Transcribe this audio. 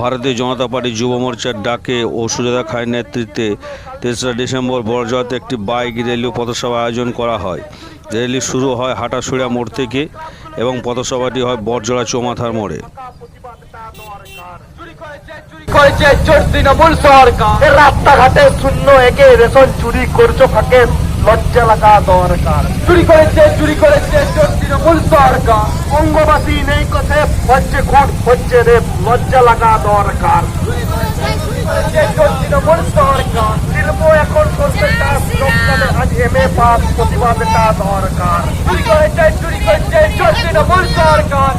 ভারতীয় জনতা পার্টি যুব মোর্চার ডাকে ও সুজাতা খায়ের নেতৃত্বে তেসরা ডিসেম্বর বড়জোয়াতে একটি বাইক র্যালি ও পথসভা আয়োজন করা হয়। র্যালি শুরু হয় হাটাশুড়া মোড় থেকে এবং পথসভাটি হয় বড়জোড়া চৌমাথার মোড়ে। করেছে চোর তৃণমূল সরকার এ রাস্তাঘাটে শূন্য একে রেশন চুরি করছ ফাঁকে লজ্জা লাগা দরকার। চুরি করেছে চুরি করেছে তৃণমূল সরকার। অঙ্গবাসী নেই কথে হচ্ছে খুঁট হচ্ছে রে লজ্জা লাগা দরকার। তৃণমূল সরকার। শিল্প এখন করতে চাষ আজ এম এ পাস প্রতিবাদটা দরকার। চুরি করেছে চুরি করেছে চোর তৃণমূল সরকার।